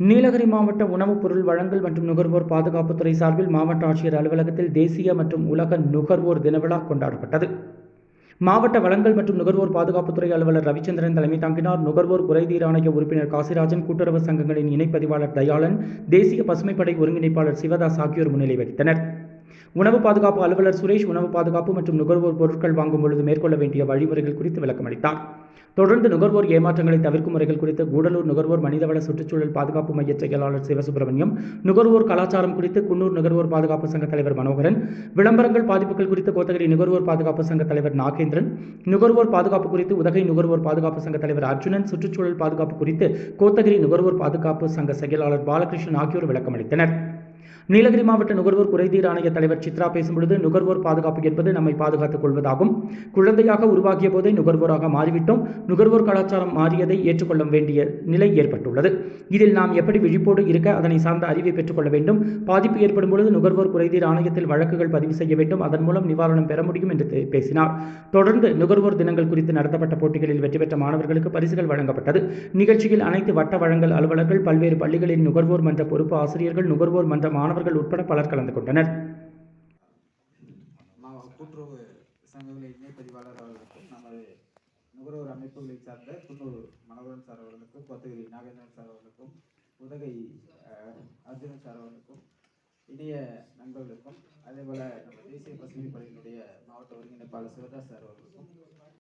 நீலகிரி மாவட்ட உணவுப் பொருள் வழங்கல் மற்றும் நுகர்வோர் பாதுகாப்புத்துறை சார்பில் மாவட்ட ஆட்சியர் அலுவலகத்தில் தேசிய மற்றும் உலக நுகர்வோர் தினவிழா கொண்டாடப்பட்டது. மாவட்ட வளங்கள் மற்றும் நுகர்வோர் பாதுகாப்புத்துறை அலுவலர் ரவிச்சந்திரன் தலைமை தாங்கினார். நுகர்வோர் குறைதீர் ஆணைய உறுப்பினர் காசிராஜன் கூட்டுறவு சங்கங்களின் இணைப்பதிவாளர் தயாளன் தேசிய பசுமைப்படை ஒருங்கிணைப்பாளர் சிவதாஸ் ஆகியோர் முன்னிலை வகித்தனர். உணவு பாதுகாப்பு அலுவலர் சுரேஷ் உணவு பாதுகாப்பு மற்றும் நுகர்வோர் பொருட்கள் வாங்கும் பொழுது மேற்கொள்ள வேண்டிய வழிமுறைகள் குறித்து விளக்கம் அளித்தார் தொடர்ந்து நுகர்வோர் ஏமாற்றங்களை தவிர்க்கும் முறைகள் குறித்து கூடலூர் நுகர்வோர் மனிதவள சுற்றுச்சூழல் பாதுகாப்பு மைய செயலாளர் சிவசுப்பிரமணியம் நுகர்வோர் கலாச்சாரம் குறித்து குன்னூர் நுகர்வோர் பாதுகாப்பு சங்க தலைவர் மனோகரன் விளம்பரங்கள் பாதிப்புகள் குறித்து கோத்தகிரி நுகர்வோர் பாதுகாப்பு சங்க தலைவர் நாகேந்திரன் நுகர்வோர் பாதுகாப்பு குறித்து உதகை நுகர்வோர் பாதுகாப்பு சங்க தலைவர் அர்ஜுனன் சுற்றுச்சூழல் பாதுகாப்பு குறித்து கோத்தகிரி நுகர்வோர் பாதுகாப்பு சங்க செயலாளர் பாலகிருஷ்ணன் ஆகியோர் விளக்கமளித்தனர். நீலகிரி மாவட்ட நுகர்வோர் குறைதீர் ஆணைய தலைவர் சித்ரா பேசும்பொழுது நுகர்வோர் பாதுகாப்பு என்பது நம்மை பாதுகாத்துக் கொள்வதாகும். குழந்தையாக உருவாகிய போதே நுகர்வோராக மாறிவிட்டோம். நுகர்வோர் கலாச்சாரம் மாறியதை ஏற்றுக்கொள்ள வேண்டிய நிலை ஏற்பட்டுள்ளது. இதில் நாம் எப்படி விழிப்போடு இருக்க அதனை சார்ந்த அறிவை பெற்றுக்கொள்ள வேண்டும். பாதிப்பு ஏற்படும் பொழுது நுகர்வோர் குறைதீர் ஆணையத்தில் வழக்குகள் பதிவு செய்ய வேண்டும். அதன் மூலம் நிவாரணம் பெற முடியும் என்று பேசினார். தொடர்ந்து நுகர்வோர் தினங்கள் குறித்து நடத்தப்பட்ட போட்டிகளில் வெற்றி பெற்ற மாணவர்களுக்கு பரிசுகள் வழங்கப்பட்டது. நிகழ்ச்சியில் அனைத்து வட்ட வழங்கல் அலுவலர்கள் பல்வேறு பள்ளிகளின் நுகர்வோர் மன்ற பொறுப்பு ஆசிரியர்கள் நுகர்வோர் மன்றம் மாணவர்கள் உட்பட பலர் கலந்து கொண்டனர். மாவ- கூட்டுறவு சங்கங்களின் இணைப்பதிவாளர் அவர்களுக்கும் நமது நுகர்வோர் அமைப்புகளை சார்ந்த குன்னூர் மனோகரன் சார் அவர்களுக்கும் கொத்தகிரி நாகேந்திரன் சார் அவர்களுக்கும் உதகை அர்ஜுனன் சார் அவர்களுக்கும் இணைய நண்பர்களுக்கும் அதேபோல நம்ம தேசிய பசுமை படையினுடைய மாவட்ட ஒருங்கிணைப்பாளர் சிவதாஸ் சார் அவர்களுக்கும்